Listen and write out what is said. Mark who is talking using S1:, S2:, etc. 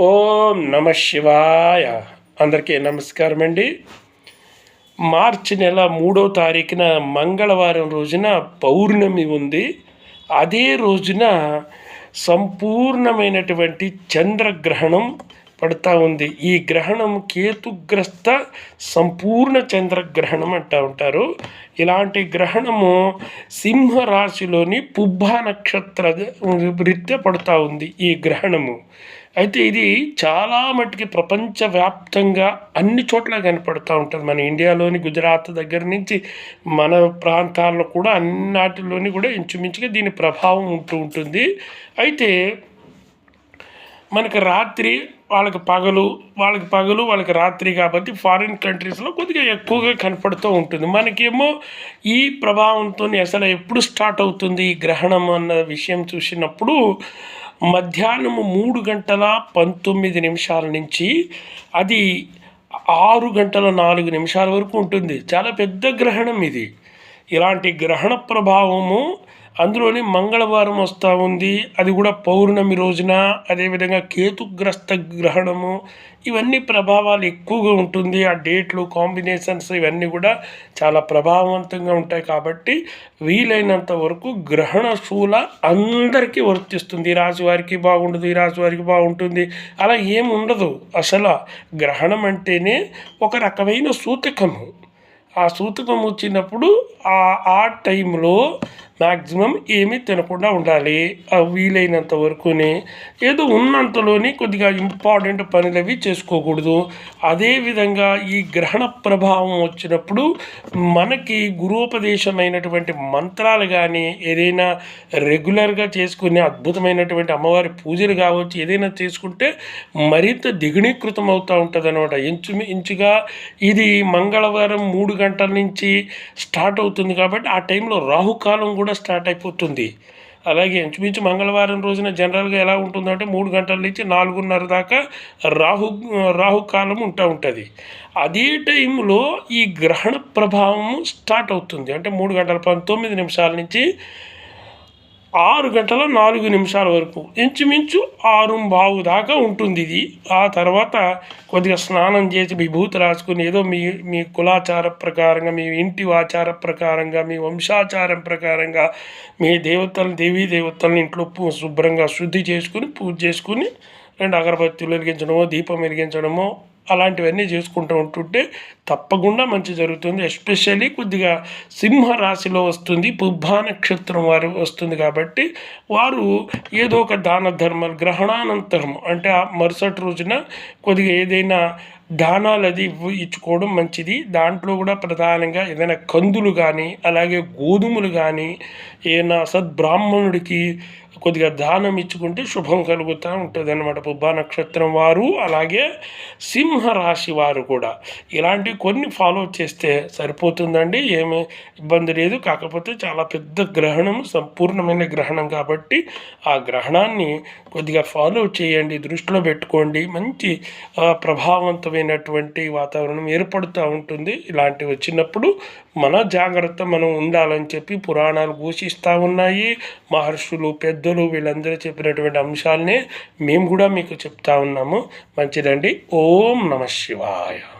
S1: ఓం నమ శివాయ. అందరికీ నమస్కారం అండి. మార్చి నెల మూడో తారీఖున మంగళవారం రోజున పౌర్ణమి ఉంది. అదే రోజున సంపూర్ణమైనటువంటి చంద్రగ్రహణం పడుతూ ఉంది. ఈ గ్రహణం కేతుగ్రస్త సంపూర్ణ చంద్రగ్రహణం అంటూ ఉంటారు. ఇలాంటి గ్రహణము సింహరాశిలోని పుబ్బ నక్షత్ర రీత్యా పడుతూ ఉంది ఈ గ్రహణము. అయితే ఇది చాలా మటుకి ప్రపంచవ్యాప్తంగా అన్ని చోట్ల కనపడుతూ ఉంటుంది. మన ఇండియాలోని గుజరాత్ దగ్గర నుంచి మన ప్రాంతాల్లో కూడా అన్నిటిలోని కూడా ఇంచుమించుగా దీని ప్రభావం ఉంటూ ఉంటుంది. అయితే మనకి రాత్రి వాళ్ళకి పగలు వాళ్ళకి పగలు వాళ్ళకి రాత్రి కాబట్టి ఫారిన్ కంట్రీస్లో కొద్దిగా ఎక్కువగా కనపడుతూ ఉంటుంది. మనకేమో ఈ ప్రభావంతో అసలు ఎప్పుడు స్టార్ట్ అవుతుంది ఈ గ్రహణం అన్న విషయం చూసినప్పుడు మధ్యాహ్నము మూడు గంటల పంతొమ్మిది నిమిషాల నుంచి అది ఆరు గంటల నాలుగు నిమిషాల వరకు ఉంటుంది. చాలా పెద్ద గ్రహణం ఇది. ఇలాంటి గ్రహణ ప్రభావము అందులోని మంగళవారం వస్తూ ఉంది. అది కూడా పౌర్ణమి రోజున. అదేవిధంగా కేతుగ్రస్త గ్రహణము. ఇవన్నీ ప్రభావాలు ఎక్కువగా ఉంటుంది. ఆ డేట్లు కాంబినేషన్స్ ఇవన్నీ కూడా చాలా ప్రభావవంతంగా ఉంటాయి కాబట్టి వీలైనంత వరకు గ్రహణ శూల అందరికీ వర్తిస్తుంది. ఈ రాశి వారికి బాగుండదు ఈ రాశి వారికి బాగుంటుంది. అలా ఏమి ఉండదు. అసలు గ్రహణం అంటేనే ఒక రకమైన సూతకము. ఆ సూతకం వచ్చినప్పుడు ఆ ఆ టైంలో మ్యాక్సిమం ఏమీ తినకుండా ఉండాలి. వీలైనంత వరకునే ఏదో ఉన్నంతలోనే కొద్దిగా ఇంపార్టెంట్ పనులు అవి చేసుకోకూడదు. అదేవిధంగా ఈ గ్రహణ ప్రభావం వచ్చినప్పుడు మనకి గురోపదేశమైనటువంటి మంత్రాలు కానీ ఏదైనా రెగ్యులర్గా చేసుకునే అద్భుతమైనటువంటి అమ్మవారి పూజలు కావచ్చు ఏదైనా చేసుకుంటే మరింత దిగుణీకృతం అవుతూ ఉంటుంది అనమాట ఇంచు ఇంచుగా ఇది మంగళవారం మూడు గంటల నుంచి స్టార్ట్ అవుతుంది కాబట్టి ఆ టైంలో రాహుకాలం కూడా కూడా స్టార్ట్ అయిపోతుంది. అలాగే ఇంచుమించు మంగళవారం రోజున జనరల్గా ఎలా ఉంటుందంటే మూడు గంటల నుంచి నాలుగున్నర దాకా రాహు రాహుకాలం ఉంటా ఉంటుంది. అదే టైంలో ఈ గ్రహణ ప్రభావం స్టార్ట్ అవుతుంది. అంటే మూడు గంటల పంతొమ్మిది నిమిషాల నుంచి ఆరు గంటల నాలుగు నిమిషాల వరకు. ఇంచుమించు ఆరు బావు దాకా ఉంటుంది ఇది. ఆ తర్వాత కొద్దిగా స్నానం చేసి విభూతి రాసుకుని ఏదో మీ మీ కులాచార ప్రకారంగా మీ ఇంటి ఆచార ప్రకారంగా మీ వంశాచారం ప్రకారంగా మీ దేవతలు దేవీ దేవతలను ఇంట్లో శుభ్రంగా శుద్ధి చేసుకుని పూజ చేసుకుని రెండు అగరబత్తులు వెలిగించడమో దీపం వెలిగించడమో అలాంటివన్నీ చేసుకుంటూ ఉంటుంటే తప్పకుండా మంచి జరుగుతుంది. ఎస్పెషల్లీ కొద్దిగా సింహ రాశిలో వస్తుంది. పుబ్బా నక్షత్రం వారు వస్తుంది కాబట్టి వారు ఏదో ఒక దాన ధర్మాలు గ్రహణానంతరం అంటే ఆ మరుసటి రోజున కొద్దిగా ఏదైనా దానాలు అది ఇచ్చుకోవడం మంచిది. దాంట్లో కూడా ప్రధానంగా ఏదైనా కందులు కానీ అలాగే గోధుమలు కానీ ఏదైనా సద్బ్రాహ్మణుడికి కొద్దిగా దానం ఇచ్చుకుంటే శుభం కలుగుతూ ఉంటుంది అనమాట పుబ్బా నక్షత్రం వారు అలాగే సింహరాశి వారు కూడా. ఇలాంటి కొన్ని ఫాలో చేస్తే సరిపోతుందండి ఏమీ ఇబ్బంది లేదు. కాకపోతే చాలా పెద్ద గ్రహణం సంపూర్ణమైన గ్రహణం కాబట్టి ఆ గ్రహణాన్ని కొద్దిగా ఫాలో చేయండి. దృష్టిలో పెట్టుకోండి. మంచి ప్రభావవంతమైనటువంటి వాతావరణం ఏర్పడుతూ ఉంటుంది. ఇలాంటివి వచ్చినప్పుడు మన జాగ్రత్త మనం ఉండాలని చెప్పి పురాణాలు ఘోషిస్తూ ఉన్నాయి. మహర్షులు పెద్దలు వీళ్ళందరూ చెప్పినటువంటి అంశాలనే మేము కూడా మీకు చెప్తా ఉన్నాము. మంచిదండి. ఓం నమ శివాయ.